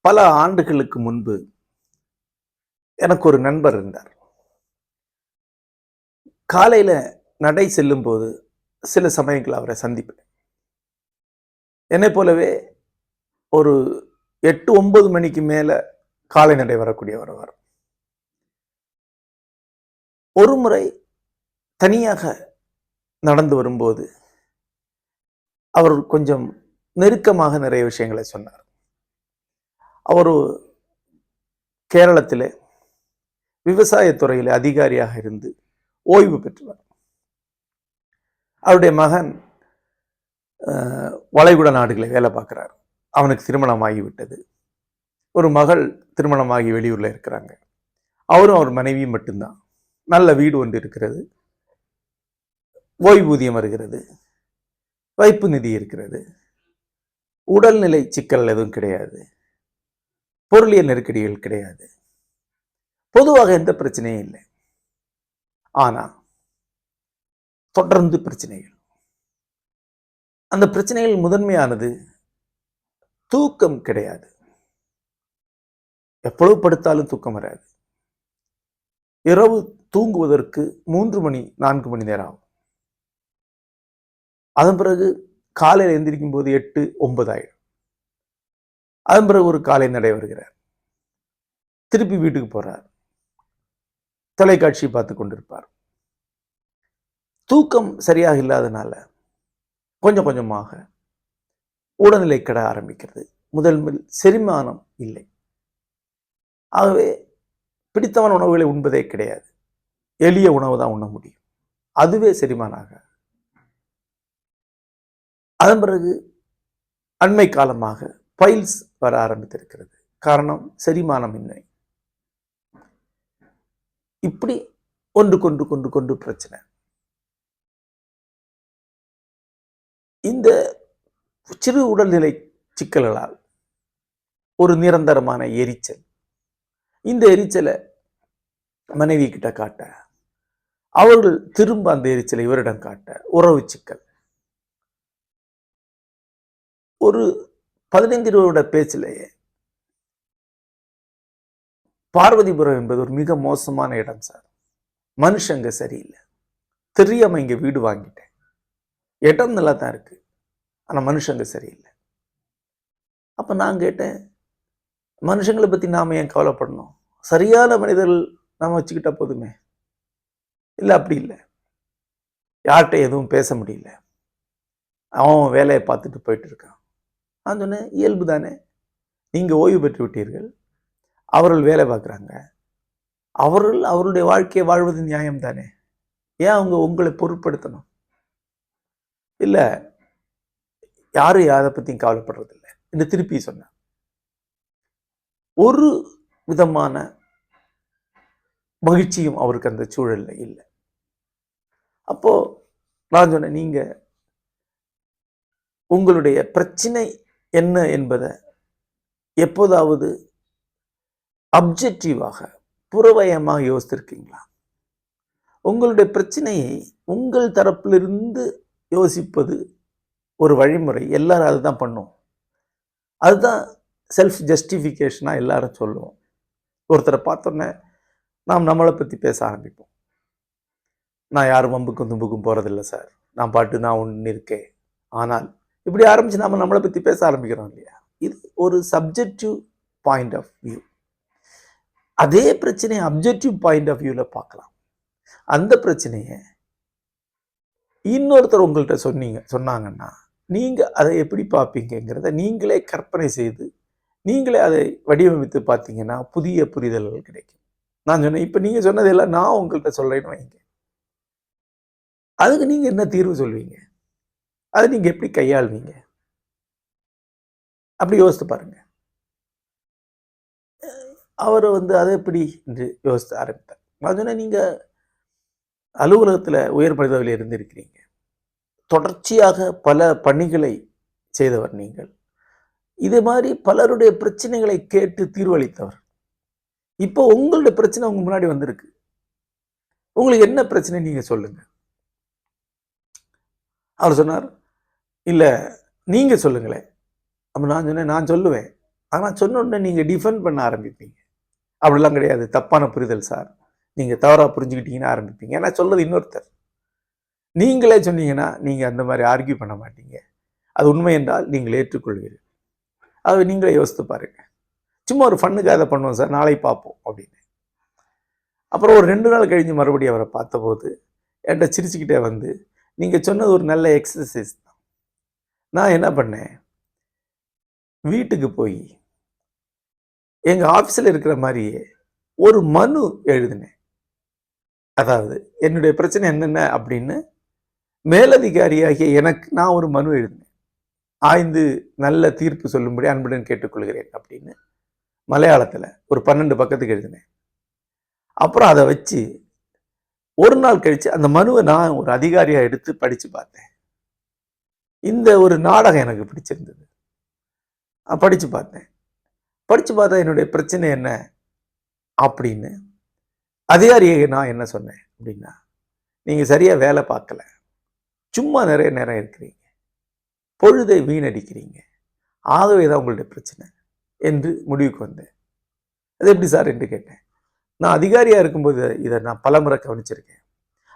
பல ஆண்டுகளுக்கு முன்பு எனக்கு ஒரு நண்பர் இருந்தார். காலையில நடை செல்லும் போது சில சமயங்கள் அவரை சந்திப்பேன். என்னை போலவே ஒரு எட்டு ஒன்பது மணிக்கு மேல காலை நடை வரக்கூடியவர் அவர். ஒரு முறை தனியாக நடந்து வரும்போது அவர் கொஞ்சம் நெருக்கமாக நிறைய விஷயங்களை சொன்னார். அவர் கேரளத்தில் விவசாயத்துறையில் அதிகாரியாக இருந்து ஓய்வு பெற்றவர். அவருடைய மகன் வளைகுட வளைகுடா வேலை பார்க்குறார். அவனுக்கு திருமணம் ஆகிவிட்டது ஒரு மகள் திருமணமாகி வெளியூரில் இருக்கிறாங்க. அவரும் அவர் மனைவியும் மட்டும்தான். நல்ல வீடு ஒன்று இருக்கிறது. ஓய்வூதியம் வருகிறது. வைப்பு நிதி இருக்கிறது. உடல்நிலை சிக்கல் எதுவும் கிடையாது. பொருளியல் நெருக்கடிகள் கிடையாது. பொதுவாக எந்த பிரச்சனையும் இல்லை. ஆனால் தொடர்ந்து பிரச்சனைகள். அந்த பிரச்சனைகள் முதன்மையானது தூக்கம் கிடையாது. எப்பொழுது படுத்தாலும் தூக்கம் வராது. இரவு தூங்குவதற்கு மூன்று மணி நான்கு மணி நேரம் ஆகும். அதன் பிறகு காலையில் எந்திரிக்கும் போது எட்டு ஒன்பது ஆயிடும் அதன் பிறகு ஒரு காலை நடை வருகிறார். திருப்பி வீட்டுக்கு போறார். தொலைக்காட்சி பார்த்து கொண்டிருப்பார். தூக்கம் சரியாக இல்லாதனால கொஞ்சம் கொஞ்சமாக உடல்நிலை கெட ஆரம்பிக்கிறது. முதல் முதல் செரிமானம் இல்லை. ஆகவே பிடித்தமான உணவுகளை உண்பதே கிடையாது. எளிய உணவு தான் உண்ண முடியும். அதுவே செரிமானம் அதன் பிறகு அண்மை காலமாக பைல்ஸ் வர ஆரம்பித்திருக்கிறது. காரணம் செரிமானமின்மை இப்படி ஒன்று கொண்டு கொண்டு கொண்டு பிரச்சனை. இந்த சிறு உடல்நிலை சிக்கல்களால் ஒரு நிரந்தரமான எரிச்சல். இந்த எரிச்சலை மனைவி கிட்ட காட்ட அவர்கள் திரும்ப அந்த எரிச்சலை இவரிடம் காட்ட உறவு சிக்கல். ஒரு பதினைந்து இருபதோட பேச்சிலேயே பார்வதிபுரம் என்பது ஒரு மிக மோசமான இடம் சார். மனுஷங்க சரியில்லை. தெரியாம இங்க வீடு வாங்கிட்டேன். இடம் நல்லா தான் இருக்கு. ஆனா மனுஷங்க சரியில்லை. அப்ப நான் கேட்டேன் மனுஷங்களை பத்தி நாம ஏன் கவலைப்படணும்? சரியான மனிதர்கள் நாம வச்சுக்கிட்டா போதுமே. இல்லை அப்படி இல்லை. யார்கிட்ட எதுவும் பேச முடியல. அவன் வேலையை பார்த்துட்டு போயிட்டு இருக்கான். நான் சொன்னேன் இயல்பு தானே. நீங்கள் ஓய்வு பெற்று விட்டீர்கள். அவர்கள் வேலை பார்க்குறாங்க. அவர்கள் அவருடைய வாழ்க்கையை வாழ்வது நியாயம் தானே. ஏன் அவங்க உங்களை பொருட்படுத்தணும்? இல்லை யாரும் யாரை பற்றியும் கவலைப்படுறதில்லை என்று திருப்பி சொன்னேன் ஒரு விதமான மகிழ்ச்சியும் அவருக்கு அந்த சூழல்ல இல்லை. அப்போ நான் சொன்னேன் நீங்க உங்களுடைய பிரச்சனை என்ன என்பதை எப்போதாவது அப்ஜெக்டிவாக புறவயமாக யோசித்திருக்கீங்களா? உங்களுடைய பிரச்சனையை உங்கள் தரப்பிலிருந்து யோசிப்பது ஒரு வழிமுறை. எல்லாரும் அதுதான் பண்ணுவோம். அதுதான் செல்ஃப் ஜஸ்டிஃபிகேஷனாக எல்லாரும் சொல்லுவோம். ஒருத்தரை பார்த்தோன்னே நாம் நம்மளை பற்றி பேச ஆரம்பிப்போம். நான் யாரும் வம்புக்கும் தும்புக்கும் போகிறதில்ல சார். நான் பாட்டு நான் ஒன்று இருக்கேன். ஆனால் இப்படி ஆரம்பித்து நம்ம நம்மளை பற்றி பேச ஆரம்பிக்கிறோம் இல்லையா? இது ஒரு சப்ஜெக்டிவ் பாயிண்ட் ஆஃப் வியூ அதே பிரச்சனையை அப்ஜெக்டிவ் பாயிண்ட் ஆஃப் வியூவில் பார்க்கலாம். அந்த பிரச்சனையை இன்னொருத்தர் உங்கள்கிட்ட சொன்னீங்க சொன்னாங்கன்னா நீங்கள் அதை எப்படி பார்ப்பீங்கங்கிறத நீங்களே கற்பனை செய்து நீங்களே அதை வடிவமைத்து பார்த்தீங்கன்னா புதிய புரிதல்கள் கிடைக்கும். நான் சொன்னேன் இப்போ நீங்கள் சொன்னதெல்லாம் நான் உங்கள்கிட்ட சொல்கிறேன்னு வைங்க. அதுக்கு நீங்கள் என்ன தீர்வு சொல்வீங்க? அதை நீங்கள் எப்படி கையாளுவீங்க? அப்படி யோசித்து பாருங்க. அவர் வந்து அதை எப்படி என்று யோசித்து ஆரம்பித்தார். நான் நீங்கள் அலுவலகத்தில் உயர் பதவியில் இருந்திருக்கிறீங்க. தொடர்ச்சியாக பல பணிகளை செய்தவர் நீங்கள். இது மாதிரி பலருடைய பிரச்சனைகளை கேட்டு தீர்வளித்தவர். இப்போ உங்களுடைய பிரச்சனை உங்க முன்னாடி வந்திருக்கு. உங்களுக்கு என்ன பிரச்சனை நீங்க சொல்லுங்க. அவர் சொன்னார் இல்லை நீங்கள் சொல்லுங்களேன். அப்போ நான் சொன்னேன் நான் சொல்லுவேன். ஆனால் சொன்னோடனே நீங்கள் டிஃபெண்ட் பண்ண ஆரம்பிப்பீங்க. அப்படிலாம் கிடையாது. தப்பான புரிதல் சார். நீங்கள் தவறாக புரிஞ்சுக்கிட்டீங்கன்னு ஆரம்பிப்பீங்க. ஏன்னா சொல்றது இன்னொருத்தர். நீங்களே சொன்னீங்கன்னா நீங்கள் அந்த மாதிரி ஆர்கியூ பண்ண மாட்டீங்க. அது உண்மை என்றால் நீங்கள் ஏற்றுக்கொள்வீர்கள். அதை நீங்களே யோசித்து பாருங்க. சும்மா ஒரு ஃபண்ணுக்காக அதை பண்ணுவோம் சார். நாளை பார்ப்போம் அப்படின்னு. அப்புறம் ஒரு ரெண்டு நாள் கழிஞ்சு மறுபடியும் அவரை பார்த்தபோது என்கிட்ட சிரிச்சுக்கிட்டே வந்து நீங்கள் சொன்னது ஒரு நல்ல எக்ஸசைஸ் நான் என்ன பண்ணேன்? வீட்டுக்கு போய் எங்கள் ஆஃபீஸில் இருக்கிற மாதிரியே ஒரு மனு எழுதினேன். அதாவது என்னுடைய பிரச்சனை என்னென்ன அப்படின்னு மேலதிகாரியாகிய எனக்கு நான் ஒரு மனு எழுதினேன். ஆய்ந்து நல்ல தீர்ப்பு சொல்லும்படி அன்புடன் கேட்டுக்கொள்கிறேன் அப்படின்னு மலையாளத்தில் ஒரு பன்னெண்டு பக்கத்துக்கு எழுதினேன். அப்புறம் அதை வச்சு ஒரு நாள் கழித்து அந்த மனுவை நான் ஒரு அதிகாரியாக எடுத்து படித்து பார்த்தேன். இந்த ஒரு நாடகம் எனக்கு பிடிச்சிருந்தது. நான் பார்த்தேன். படித்து பார்த்தா என்னுடைய பிரச்சனை என்ன? அப்படின்னு. அதிகாரியை நான் என்ன சொன்னேன் அப்படின்னா நீங்கள் சரியாக வேலை பார்க்கல. சும்மா நிறைய நேரம் இருக்கிறீங்க. பொழுதை வீணடிக்கிறீங்க. ஆகவே தான் உங்களுடைய பிரச்சனை என்று முடிவுக்கு வந்தேன். அது எப்படி சார் என்று கேட்டேன். நான் அதிகாரியாக இருக்கும்போது இதை நான் பலமுறை கவனிச்சிருக்கேன்.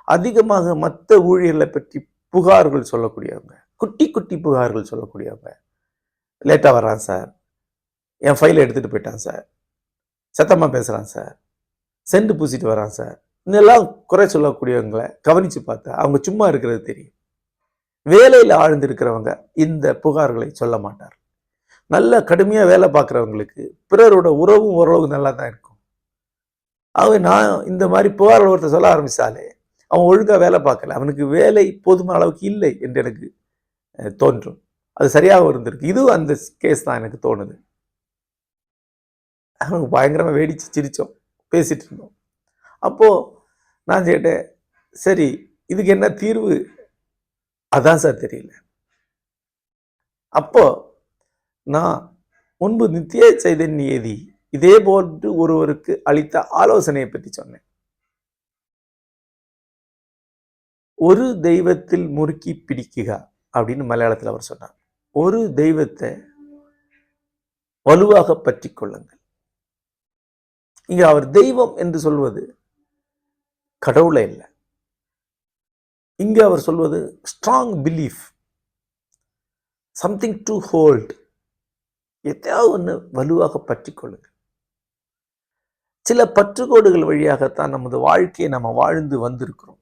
அதிகமாக மற்ற ஊழியர்களை பற்றி புகார்கள் சொல்லக்கூடியவங்க குட்டி குட்டி புகார்கள் சொல்லக்கூடியவங்க லேட்டாக வர்றான் சார். என் ஃபைலை எடுத்துகிட்டு போயிட்டான் சார். சத்தமாக பேசுகிறான் சார். செண்டு பூசிட்டு வரான் சார். இதெல்லாம் குறை சொல்லக்கூடியவங்களை கவனித்து பார்த்தா அவங்க சும்மா இருக்கிறது தெரியும். வேலையில் ஆழ்ந்திருக்கிறவங்க இந்த புகார்களை சொல்ல மாட்டார். நல்ல கடுமையாக வேலை பார்க்குறவங்களுக்கு பிறரோட உறவும் ஓரளவு நல்லா தான் இருக்கும். ஆகவே நான் இந்த மாதிரி புகார் ஒருத்தர் சொல்ல ஆரம்பித்தாலே அவன் ஒழுங்காக வேலை பார்க்கல. அவனுக்கு வேலை போதுமான அளவுக்கு இல்லை என்று எனக்கு தோன்றும். அது சரியாக இருந்திருக்கு. இதுவும் அந்த கேஸ் தான் எனக்கு தோணுது. பயங்கரமாக வேடிச்சு சிரித்தோம் பேசிட்டு இருந்தோம். அப்போது நான் கேட்டேன் சரி இதுக்கு என்ன தீர்வு? அதான் சார் தெரியல. அப்போ நான் முன்பு நித்திய சைதன்யதி இதே போன்று ஒருவருக்கு அளித்த ஆலோசனையை பற்றி சொன்னேன். ஒரு தெய்வத்தில் முறுக்கி பிடிக்குக. அப்படின்னு மலையாளத்தில் அவர் சொன்னார். ஒரு தெய்வத்தை வலுவாக பற்றி கொள்ளுங்கள். இங்க அவர் தெய்வம் என்று சொல்வது கடவுளை இல்லை. இங்கே அவர் சொல்வது strong belief something to hold எதையாவது ஒன்று வலுவாக பற்றி கொள்ளுங்கள். சில பற்றுக்கோடுகள் வழியாகத்தான் நமது வாழ்க்கையை நம்ம வாழ்ந்து வந்திருக்கிறோம்.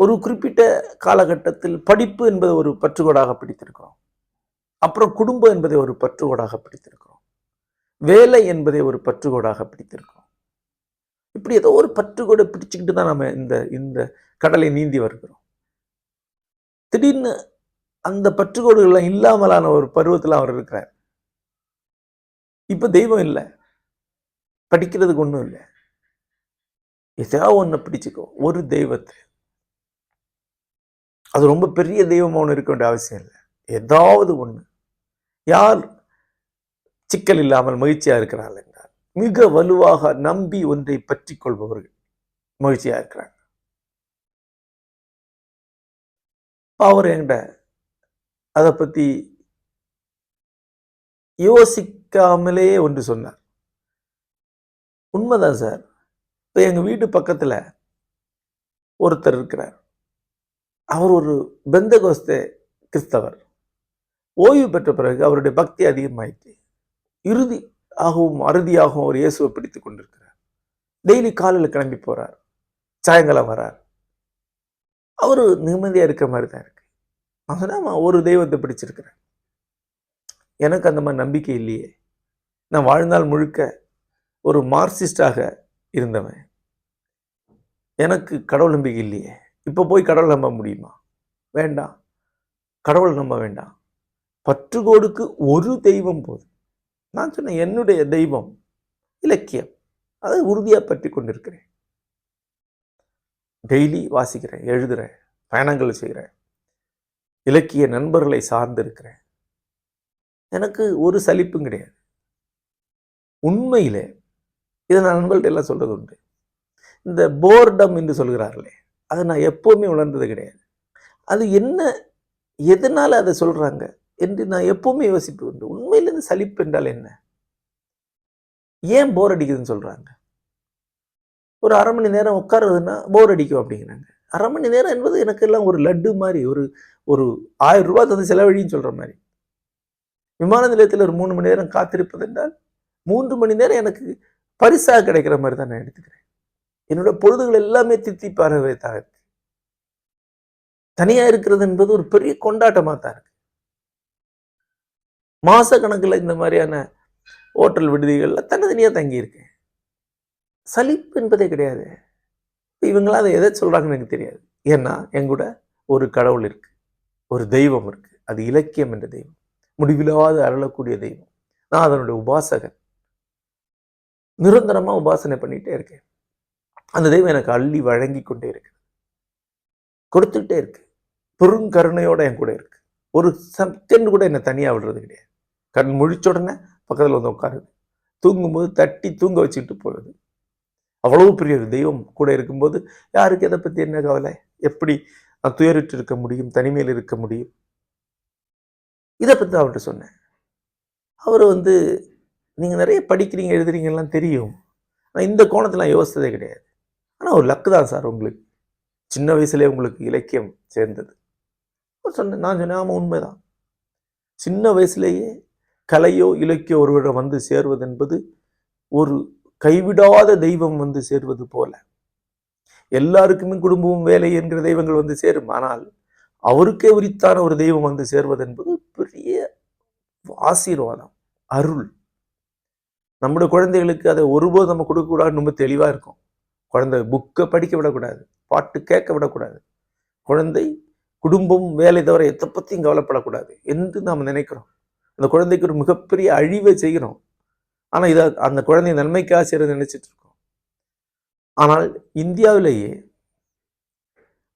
ஒரு குறிப்பிட்ட காலகட்டத்தில் படிப்பு என்பது ஒரு பற்றுகோடாக பிடித்திருக்கிறோம். அப்புறம் குடும்பம் என்பதை ஒரு பற்றுகோடாக பிடித்திருக்கிறோம். வேலை என்பதை ஒரு பற்றுகோடாக பிடித்திருக்கிறோம். இப்படி ஏதோ ஒரு பற்றுக்கோடை பிடிச்சுக்கிட்டு தான் நம்ம இந்த இந்த கடலை நீந்தி வருகிறோம். திடீர்னு அந்த பற்றுக்கோடுகள்லாம் இல்லாமலான ஒரு பருவத்தில் அவர் இருக்கிறார். இப்போ தெய்வம் இல்லை. படிக்கிறதுக்கு ஒன்றும் இல்லை. எதையாவது ஒன்று பிடிச்சிக்கோ. ஒரு தெய்வத்தை அது ரொம்ப பெரிய தெய்வமாக ஒன்று இருக்க வேண்டிய அவசியம் இல்லை. ஏதாவது ஒன்று யார் சிக்கல் இல்லாமல் மகிழ்ச்சியா இருக்கிறாள் என்றால் மிக வலுவாக நம்பி ஒன்றை பற்றி கொள்பவர்கள் மகிழ்ச்சியா இருக்கிறாங்க. அவர் என்கிட்ட அதை பற்றி யோசிக்காமலே ஒன்று சொன்னார். உண்மைதான் சார். இப்போ எங்கள் வீட்டு பக்கத்தில் ஒருத்தர் இருக்கிறார். அவர் ஒரு பெந்தகோஸ்தே கிறிஸ்தவர். ஓய்வு பெற்ற பிறகு அவருடைய பக்தி அதிகமாயிற்று. இறுதி ஆகவும் அறுதியாகவும் அவர் இயேசுவை பிடித்து கொண்டிருக்கிறார். டெய்லி காலையில் கிளம்பி போறார். சாயங்காலம் வரார். அவர் நிம்மதியா இருக்கிற மாதிரி தான் இருக்கு. நான் சொன்னேன், ஒரு தெய்வத்தை பிடிச்சிருக்கிறேன். எனக்கு அந்த மாதிரி நம்பிக்கை இல்லையே. நான் வாழ்நாள் முழுக்க ஒரு மார்க்சிஸ்டாக இருந்தவன். எனக்கு கடவுள் நம்பிக்கை இல்லையே. இப்போ போய் கடவுள் நம்ப முடியுமா? வேண்டாம் கடவுள் நம்ப வேண்டாம் பற்றுகோடுக்கு ஒரு தெய்வம் போதும். நான் சொன்னேன் என்னுடைய தெய்வம் இலக்கியம். அதை உறுதியாக பற்றி கொண்டிருக்கிறேன். டெய்லி வாசிக்கிறேன் எழுதுறேன் பயணங்கள் செய்கிறேன் இலக்கிய நண்பர்களை சார்ந்திருக்கிறேன். எனக்கு ஒரு சலிப்பும் கிடையாது. உண்மையிலே இதை நான் நண்பர்கள்ட்ட எல்லாம் சொல்றது உண்டு. இந்த போர்டம் என்று சொல்கிறார்களே அதை நான் எப்போவுமே உணர்ந்தது கிடையாது. அது என்ன எதனால் அதை சொல்கிறாங்க என்று நான் எப்போவுமே யோசிப்பு உண்டு. உண்மையிலேருந்து சலிப்பு என்றால் என்ன? ஏன் போர் அடிக்குதுன்னு சொல்கிறாங்க ஒரு அரை மணி நேரம் உட்காருதுன்னா போர் அடிக்கும் அப்படிங்கிறாங்க. அரை மணி நேரம் என்பது எனக்கு எல்லாம் ஒரு லட்டு மாதிரி ஒரு ஒரு ஆயிரம் ரூபா தந்து செலவழின்னு சொல்கிற மாதிரி. விமான நிலையத்தில் ஒரு மூணு மணி நேரம் காத்திருப்பது என்றால் மூன்று மணி நேரம் எனக்கு பரிசாக கிடைக்கிற மாதிரி தான் நான் எடுத்துக்கிறேன். என்னோட பொழுதுகள் எல்லாமே தித்திப்பாகவே தான் இருக்கு. தனியா இருக்கிறது என்பது ஒரு பெரிய கொண்டாட்டமா தான் இருக்கு. மாச கணக்குல இந்த மாதிரியான ஹோட்டல் விடுதிகள்ல தனித்தனியா தங்கி இருக்கேன் சலிப்பு என்பதே கிடையாது. இவங்களாம் அதை எதை சொல்றாங்கன்னு எனக்கு தெரியாது. ஏன்னா எங்கூட ஒரு கடவுள் இருக்கு. ஒரு தெய்வம் இருக்கு. அது இலக்கியம் என்ற தெய்வம். முடிவில்லாது அருளக்கூடிய தெய்வம். நான் அதனுடைய உபாசகன். நிரந்தரமா உபாசனை பண்ணிட்டே இருக்கேன். அந்த தெய்வம் எனக்கு அள்ளி வழங்கி கொண்டே இருக்கு. கொடுத்துக்கிட்டே இருக்கு. பெருங்கருணையோட என் கூட இருக்கு. ஒரு செகண்ட் கூட என்னை தனியாக விடுறது கிடையாது. கண் முழிச்ச உடனே பக்கத்தில் வந்து உட்காருது. தூங்கும்போது தட்டி தூங்க வச்சுக்கிட்டு போகுது அவ்வளவு பெரிய ஒரு தெய்வம் கூட இருக்கும்போது யாருக்கு எதை பற்றி என்ன கவலை? எப்படி நான் துயரிட்டு இருக்க முடியும்? தனிமையில் இருக்க முடியும்? இதை பற்றி அவர்கிட்ட சொன்னேன். அவர் வந்து நீங்கள் நிறைய படிக்கிறீங்க எழுதுறீங்கலாம் தெரியும். ஆனால் இந்த கோணத்தில் யோசித்ததே கிடையாது. ஆனால் ஒரு லக்கு தான் சார் உங்களுக்கு. சின்ன வயசுலேயே உங்களுக்கு இலக்கியம் சேர்ந்தது. சொன்னேன் நான் சொன்னேன் ஆமாம் உண்மைதான். சின்ன வயசுலேயே கலையோ இலக்கியோ ஒருவரிடம் வந்து சேர்வது என்பது ஒரு கைவிடாத தெய்வம் வந்து சேர்வது போல. எல்லாருக்குமே குடும்பமும் வேலை என்கிற தெய்வங்கள் வந்து சேரும். ஆனால் அவருக்கே உரித்தான ஒரு தெய்வம் வந்து சேர்வது என்பது பெரிய ஆசீர்வாதம் அருள். நம்முடைய குழந்தைகளுக்கு அதை ஒருபோது நம்ம கொடுக்கக்கூடாது ரொம்ப தெளிவாக இருக்கும். குழந்தை புக்கை படிக்க விடக்கூடாது பாட்டு கேட்க விடக்கூடாது. குழந்தை குடும்பம் வேலை தவிர எதை பற்றியும் கவலைப்படக்கூடாது. என்று நாம் நினைக்கிறோம். அந்த குழந்தைக்கு ஒரு மிகப்பெரிய அழிவை செய்கிறோம். ஆனால் இதை அந்த குழந்தை நன்மைக்காக செய்யறது நினைச்சிட்டு இருக்கோம். ஆனால் இந்தியாவிலேயே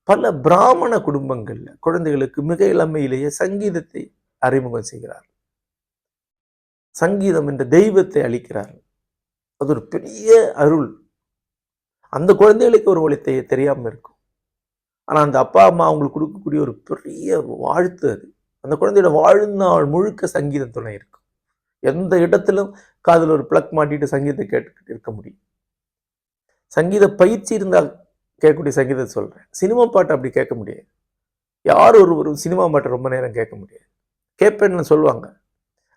பல பிராமண குடும்பங்கள்ல குழந்தைகளுக்கு மிக இளமையிலேயே சங்கீதத்தை அறிமுகம் செய்கிறார் சங்கீதம் என்ற தெய்வத்தை அளிக்கிறார் அது ஒரு பெரிய அருள். அந்த குழந்தைகளுக்கு ஒரு ஒளி தெ- தெரியாமல் இருக்கும். ஆனால் அந்த அப்பா அம்மா அவங்களுக்கு கொடுக்கக்கூடிய ஒரு பெரிய வாழ்த்து அது. அந்த குழந்தையோட வாழ்நாள் முழுக்க சங்கீத துணை இருக்கும். எந்த இடத்திலும் காதில் ஒரு பிளக் மாட்டிட்டு சங்கீதத்தை கேட்டுக்கிட்டு இருக்க முடியும். சங்கீத பயிற்சி இருந்தால் கேட்கக்கூடிய சங்கீதத்தை சொல்கிறேன் சினிமா பாட்டு அப்படி கேட்க முடியாது. யார் ஒருவரும் சினிமா பாட்டை ரொம்ப நேரம் கேட்க முடியாது. கேட்பேன்னு சொல்லுவாங்க.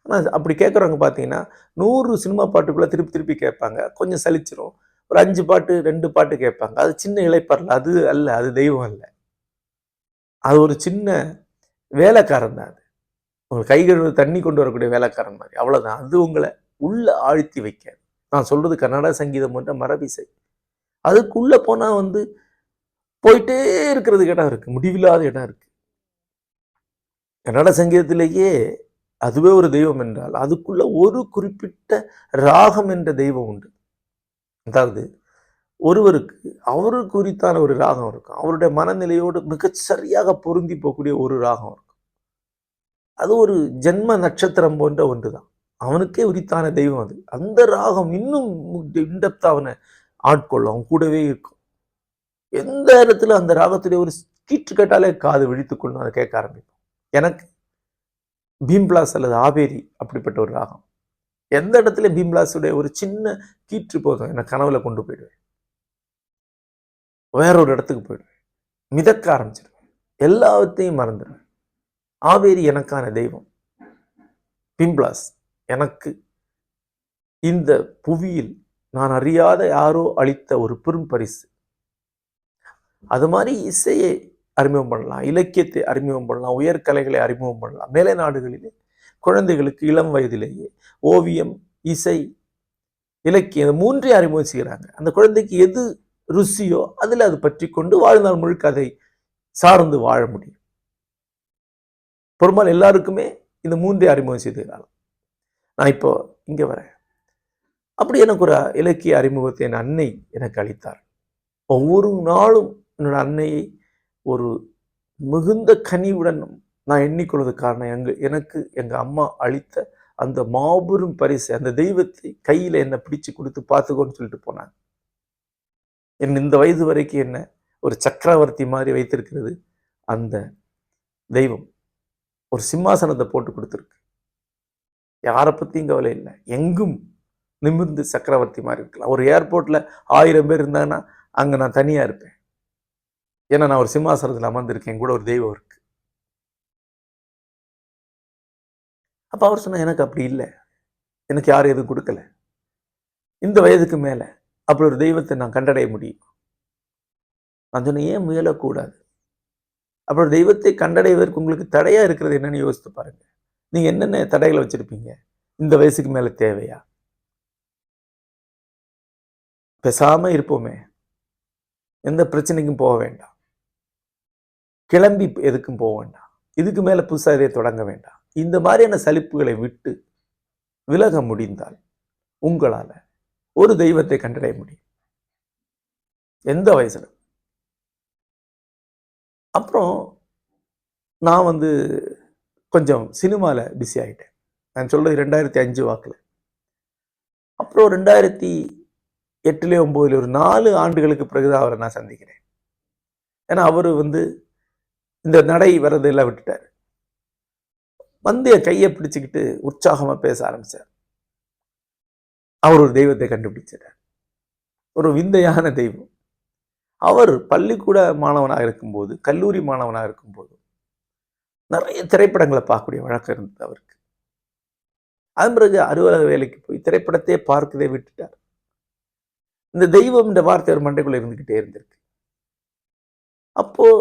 ஆனால் அப்படி கேட்குறவங்க பார்த்தீங்கன்னா நூறு சினிமா பாட்டுக்குள்ளே திருப்பி திருப்பி கேட்பாங்க. கொஞ்சம் சலிச்சிரும். ஒரு அஞ்சு பாட்டு ரெண்டு பாட்டு கேட்பாங்க. அது சின்ன இளைப்பாறல அது அல்ல அது தெய்வம் அல்ல. அது ஒரு சின்ன வேலைக்காரன் தான் அது. உங்கள் கை கழுவு தண்ணி கொண்டு வரக்கூடிய வேலைக்காரன் மாதிரி. அவ்வளோதான் அது உங்களை உள்ளே ஆழ்த்தி வைக்காது. நான் சொல்கிறது கர்நாடக சங்கீதம் போன்ற மரபிசை. அதுக்குள்ளே போனால் வந்து போயிட்டே இருக்கிறதுக்கு இடம் இருக்கு. முடிவில்லாத இடம் இருக்கு. கன்னட சங்கீதத்திலேயே அதுவே ஒரு தெய்வம் என்றால் அதுக்குள்ள ஒரு குறிப்பிட்ட ராகம் என்ற தெய்வம் உண்டு. அதாவது ஒருவருக்கு அவருக்கு குறித்தான ஒரு ராகம் இருக்கும். அவருடைய மனநிலையோடு மிகச் சரியாக பொருந்தி போகக்கூடிய ஒரு ராகம் இருக்கும். அது ஒரு ஜென்ம நட்சத்திரம் போன்ற ஒன்று தான் அவனுக்கே உரித்தான தெய்வம் அது. அந்த ராகம் இன்னும் இன்டெப்த் அவனை ஆட்கொள்ளும். அவன் கூடவே இருக்கும். எந்த இடத்துல அந்த ராகத்துடைய ஒரு கீற்று கேட்டாலே காது விழித்துக் கொள்ளும் அதை கேட்க ஆரம்பிப்போம். எனக்கு பீம்பிளாஸ் அல்லது ஆவேரி அப்படிப்பட்ட ஒரு ராகம். எந்த இடத்துல பீம்லாஸுடைய ஒரு சின்ன கீற்று போதும் என்னை கனவுல கொண்டு போயிடுவேன். வேற ஒரு இடத்துக்கு போயிடுவேன். மிதக்க ஆரம்பிச்சிடுவேன். எல்லாத்தையும் மறந்துடுவேன். ஆவேரி எனக்கான தெய்வம். பிம்பிளாஸ் எனக்கு இந்த புவியில் நான் அறியாத யாரோ அளித்த ஒரு பெரும் பரிசு அது மாதிரி இசையை அறிமுகம் பண்ணலாம் இலக்கியத்தை அறிமுகம் பண்ணலாம் உயர்கலைகளை அறிமுகம் பண்ணலாம் மேலை நாடுகளிலே குழந்தைகளுக்கு இளம் வயதிலேயே ஓவியம் இசை இலக்கியம் மூன்றே மூன்றையும் அறிமுகம் செய்கிறாங்க. அந்த குழந்தைக்கு எது ருசியோ அதில் அது பற்றி கொண்டு வாழ்நாள் முழுக்க அதை சார்ந்து வாழ முடியும். பெரும்பாலும் எல்லாருக்குமே இந்த மூன்றே அறிமுகம் செய்துகிறாங்க நான் இப்போ இங்கே வரேன். அப்படி எனக்கு ஒரு இலக்கிய அறிமுகத்தை என் அன்னை எனக்கு அளித்தார். ஒவ்வொரு நாளும் என்னோட அன்னையை ஒரு மிகுந்த கனிவுடன் நான் எண்ணிக்கொள்வது காரணம் எங்க எனக்கு எங்கள் அம்மா அளித்த அந்த மாபெரும் பரிசு அந்த தெய்வத்தை கையில் என்னை பிடிச்சு கொடுத்து பார்த்துக்கோன்னு சொல்லிட்டு போனாங்க. என் இந்த வயது வரைக்கும் என்ன ஒரு சக்கரவர்த்தி மாதிரி வைத்திருக்கிறது அந்த தெய்வம். ஒரு சிம்மாசனத்தை போட்டு கொடுத்துருக்கு. யாரை பற்றியும் கவலை இல்லை. எங்கும் நிமிர்ந்து சக்கரவர்த்தி மாதிரி இருக்கலாம். ஒரு ஏர்போர்ட்டில் ஆயிரம் பேர் இருந்தாங்கன்னா அங்கே நான் தனியாக இருப்பேன். ஏன்னா நான் ஒரு சிம்மாசனத்தில் அமர்ந்திருக்கேன். கூட ஒரு தெய்வம் இருக்குது அப்போ அவர் சொன்ன எனக்கு அப்படி இல்லை. எனக்கு யாரும் எதுவும் கொடுக்கல. இந்த வயதுக்கு மேலே அப்படி ஒரு தெய்வத்தை நான் கண்டடைய முடியும். நான் சொன்னேன் ஏன் முயலக்கூடாது? அப்புறம் தெய்வத்தை கண்டடைவதற்கு உங்களுக்கு தடையா இருக்கிறது என்னன்னு யோசித்து பாருங்க. நீங்க என்னென்ன தடைகளை வச்சிருப்பீங்க? இந்த வயசுக்கு மேல தேவையா? பேசாம இருப்போமே. எந்த பிரச்சனைக்கும் போக வேண்டாம். கிளம்பி எதுக்கும் போக வேண்டாம். இதுக்கு மேல புதுசா இதை தொடங்க வேண்டாம். இந்த மாதிரியான சலிப்புகளை விட்டு விலக முடிந்தால் உங்களால் ஒரு தெய்வத்தை கண்டடைய முடியும். எந்த வயசில்? அப்புறம் நான் வந்து கொஞ்சம் சினிமாவில் பிஸி ஆகிட்டேன் நான் சொல்கிறது ரெண்டாயிரத்தி அஞ்சு வாக்கில். அப்புறம் ரெண்டாயிரத்தி எட்டுலேயே ஒம்போதுல ஒரு நாலு ஆண்டுகளுக்கு பிறகுதான் அவரை நான் சந்திக்கிறேன். ஏன்னா அவர் வந்து இந்த நடை வர்றதெல்லாம் விட்டுட்டார். வந்து என் கையை பிடிச்சிக்கிட்டு உற்சாகமாக பேச ஆரம்பிச்சார். அவர் ஒரு தெய்வத்தை கண்டுபிடிச்சிட்டார் ஒரு விந்தையான தெய்வம். அவர் பள்ளிக்கூட மாணவனாக இருக்கும்போது கல்லூரி மாணவனாக இருக்கும்போது நிறைய திரைப்படங்களை பார்க்கக்கூடிய வழக்கம் இருந்தது அவருக்கு. அதன் பிறகு அலுவலக வேலைக்கு போய் திரைப்படத்தையே பார்க்கதே விட்டுட்டார். இந்த தெய்வம் இந்த வார்த்தை ஒரு மண்டைக்குள்ளே இருந்துக்கிட்டே இருந்திருக்கு. அப்போது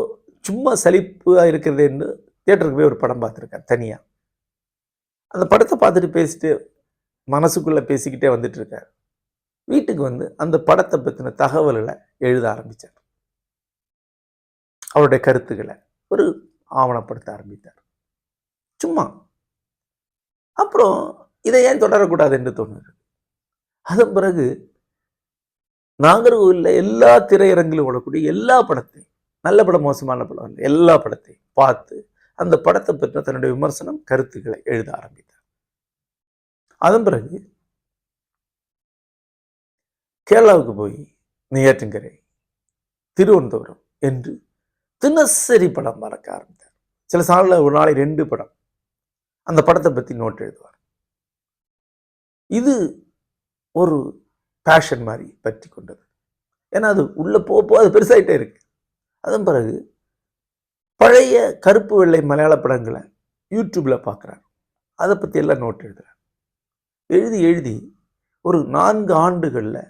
சும்மா சலிப்பாக இருக்கிறதுன்னு தியேட்டருக்கு போய் ஒரு படம் பார்த்துருக்கார் தனியாக அந்த படத்தை பார்த்துட்டு பேசிட்டு மனசுக்குள்ளே பேசிக்கிட்டே வந்துட்டு இருக்கார் வீட்டுக்கு வந்து அந்த படத்தை பற்றின தகவல்களை எழுத ஆரம்பித்தார் அவருடைய கருத்துக்களை ஒரு ஆவணப்படுத்த ஆரம்பித்தார். சும்மா. அப்புறம் இதை ஏன் தொடரக்கூடாது என்று தோணுது. அதன் பிறகு நாகர்கோவிலில் எல்லா திரையரங்கிலும் ஓடக்கூடிய எல்லா படத்தையும் நல்ல படம் மோசமான படம் எல்லா படத்தையும் பார்த்து அந்த படத்தை பற்றின தன்னுடைய விமர்சனம் கருத்துக்களை எழுத ஆரம்பித்தார். அதன் பிறகு கேரளாவுக்கு போய் நெய்யாற்றங்கரை திருவனந்தபுரம் என்று தினசரி படம் மறக்க ஆரம்பித்தார். சில சாலில் ஒரு நாளை ரெண்டு படம் அந்த படத்தை பற்றி நோட் எழுதுவார். இது ஒரு பேஷன் மாதிரி பற்றி கொண்டது. ஏன்னா அது உள்ளே போக போக அது பெருசாயிட்டே இருக்கு. அதன் பிறகு பழைய கருப்பு வெள்ளை மலையாள படங்களை யூடியூப்பில் பார்க்குறார். அதை பற்றியெல்லாம் நோட் எழுதுறார். எழுதி எழுதி ஒரு நான்கு ஆண்டுகளில்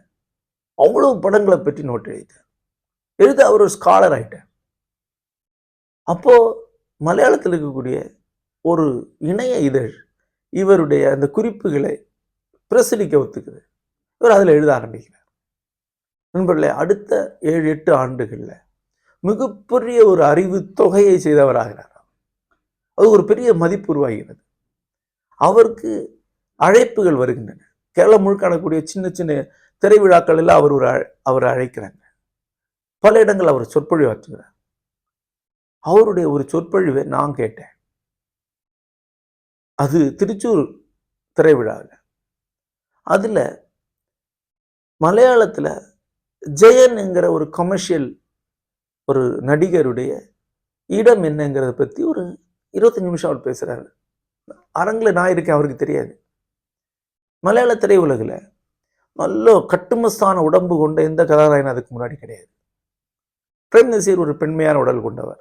அவ்வளோ படங்களை பற்றி நோட் எழுதிட்டார். எழுத அவர் ஒரு ஸ்காலர் ஆயிட்டார். அப்போ மலையாளத்தில் இருக்கக்கூடிய ஒரு இணைய இதழ் இவருடைய அந்த குறிப்புகளை பிரசரிக்க ஒத்துக்குது. இவர் அதில் எழுத ஆரம்பிக்கிறார். நண்பர்களே அடுத்த ஏழு எட்டு ஆண்டுகளில் மிகப்பெரிய ஒரு அறிவு தொகையை செய்தவராகிறார் அது ஒரு பெரிய மதிப்பு உருவாகிறது. அவருக்கு அழைப்புகள் வருகின்றன. கேரளம் முழுக்க நடக்கக்கூடிய சின்ன சின்ன திரைவிழாக்கள் எல்லாம் அவர் ஒரு அவர் அழைக்கிறாங்க. பல இடங்கள் அவர் சொற்பொழிவு ஆற்றுகிறார் அவருடைய ஒரு சொற்பொழிவை நான் கேட்டேன். அது திருச்சூர் திரைவிழாவில் அதில் மலையாளத்தில் ஜெயன் என்கிற ஒரு கமர்ஷியல் ஒரு நடிகருடைய இடம் என்னங்கிறத பற்றி ஒரு இருபத்தஞ்சு நிமிஷம் அவர் பேசுகிறாரு அரங்கில் நான் இருக்கேன் அவருக்கு தெரியாது. மலையாள திரையுலகில் நல்ல கட்டுமஸ்தான உடம்பு கொண்ட எந்த கதாநாயகன் அதுக்கு முன்னாடி கிடையாது. பிரேம் நசீர் ஒரு பெண்மையான உடல் கொண்டவர்.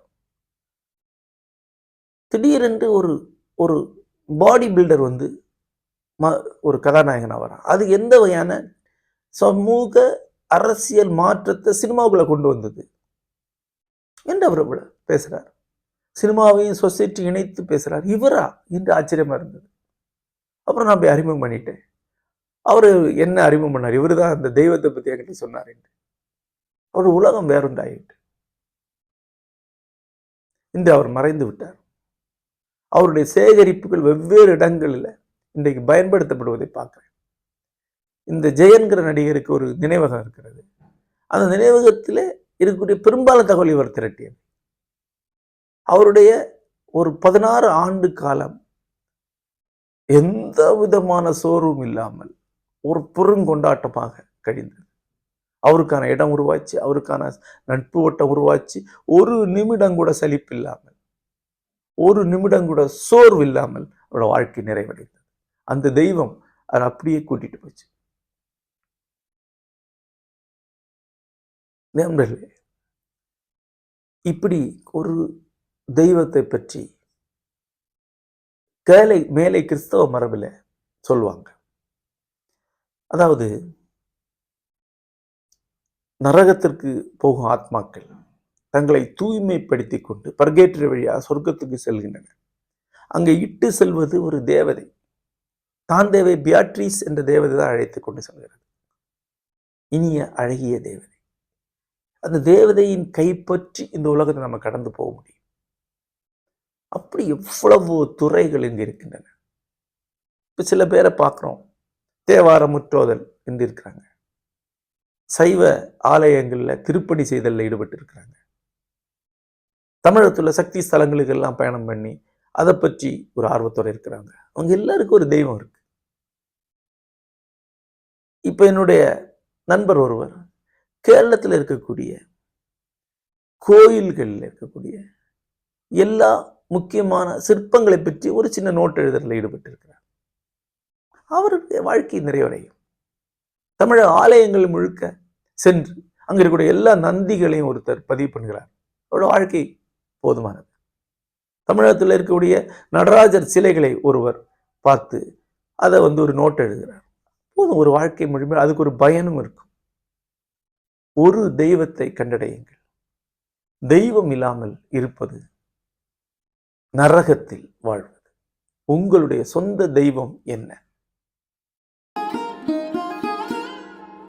திடீரென்று ஒரு ஒரு பாடி பில்டர் வந்து ம ஒரு கதாநாயகனாக வரான் அது எந்த வகையான சமூக அரசியல் மாற்றத்தை சினிமாவுக்குள்ளே கொண்டு வந்தது? என்று அவர் பேசுகிறார் சினிமாவையும் சொசைட்டி இணைத்து பேசுகிறார் இவரா? என்று ஆச்சரியமாக இருந்தது. அப்புறம் நான் போய் அறிமுகம் பண்ணிட்டேன். அவர் என்ன அறிமுகம் பண்ணார்? இவர் தான் அந்த தெய்வத்தை பற்றி என்கிட்ட சொன்னார் என்று. அவர் உலகம் வேறுண்டாயிட்டு இன்று அவர் மறைந்து விட்டார். அவருடைய சேகரிப்புகள் வெவ்வேறு இடங்களில் இன்றைக்கு பயன்படுத்தப்படுவதை பார்க்குறேன். இந்த ஜெயன்கிற நடிகருக்கு ஒரு நினைவகம் இருக்கிறது. அந்த நினைவகத்தில் இருக்கக்கூடிய பெரும்பாலான தகவல் இவர் திரட்டியது. அவருடைய ஒரு பதினாறு ஆண்டு காலம் எந்த விதமான சோர்வும் இல்லாமல் ஒரு பெருங்கொண்டாட்டமாக கழிந்தது. அவருக்கான இடம் உருவாச்சு அவருக்கான நட்பு வட்டம் உருவாச்சு ஒரு நிமிடம் கூட சலிப்பு இல்லாமல் ஒரு நிமிடம் கூட சோர்வு இல்லாமல் அவரோட வாழ்க்கை நிறைவடைந்தது. அந்த தெய்வம் அதை அப்படியே கூட்டிட்டு போச்சு. நண்பர்களே இப்படி ஒரு தெய்வத்தை பற்றி கேலை மேலை கிறிஸ்தவ மரபில் சொல்லுவாங்க அதாவது நரகத்திற்கு போகும் ஆத்மாக்கள் தங்களை தூய்மைப்படுத்தி கொண்டு பர்கேற்ற வழியாக சொர்க்கத்துக்கு செல்கின்றன. அங்கே இட்டு செல்வது ஒரு தேவதை. தான் தேவை பியாட்ரிஸ் என்ற தேவதை தான் அழைத்து கொண்டு செல்கிறது. இனிய அழகிய தேவதை. அந்த தேவதையின் கைப்பற்றி இந்த உலகத்தை நம்ம கடந்து போக முடியும். அப்படி எவ்வளவு துறைகள் இங்கு இருக்கின்றன. இப்போ சில பேரை பார்க்குறோம். தேவார முற்றோதல் என்று இருக்கிறாங்க. சைவ ஆலயங்களில் திருப்பணி செய்தலில் ஈடுபட்டு இருக்கிறாங்க. தமிழகத்தில் சக்தி ஸ்தலங்களுக்கெல்லாம் பயணம் பண்ணி அதை பற்றி ஒரு ஆர்வத்தோடு இருக்கிறாங்க. அவங்க எல்லாருக்கும் ஒரு தெய்வம் இருக்கு. இப்போ என்னுடைய நண்பர் ஒருவர் கேரளத்தில் இருக்கக்கூடிய கோயில்களில் இருக்கக்கூடிய எல்லா முக்கியமான சிற்பங்களை பற்றி ஒரு சின்ன நோட் எழுதுறதில் ஈடுபட்டிருக்கிறார். அவருடைய வாழ்க்கை நிறைவடையும். தமிழக ஆலயங்கள் முழுக்க சென்று அங்கே இருக்கக்கூடிய எல்லா நந்திகளையும் ஒருத்தர் பதிவு பண்ணுகிறார். அவரோட வாழ்க்கை போதுமானது. தமிழகத்தில் இருக்கக்கூடிய நடராஜர் சிலைகளை ஒருவர் பார்த்து அதை வந்து ஒரு நோட் எழுதுகிறார். போதும் ஒரு வாழ்க்கை முழுமையாக அதுக்கு ஒரு பயனும் இருக்கும். ஒரு தெய்வத்தை கண்டடையுங்கள். தெய்வம் இல்லாமல் இருப்பது நரகத்தில் வாழ்வது. உங்களுடைய சொந்த தெய்வம் என்ன?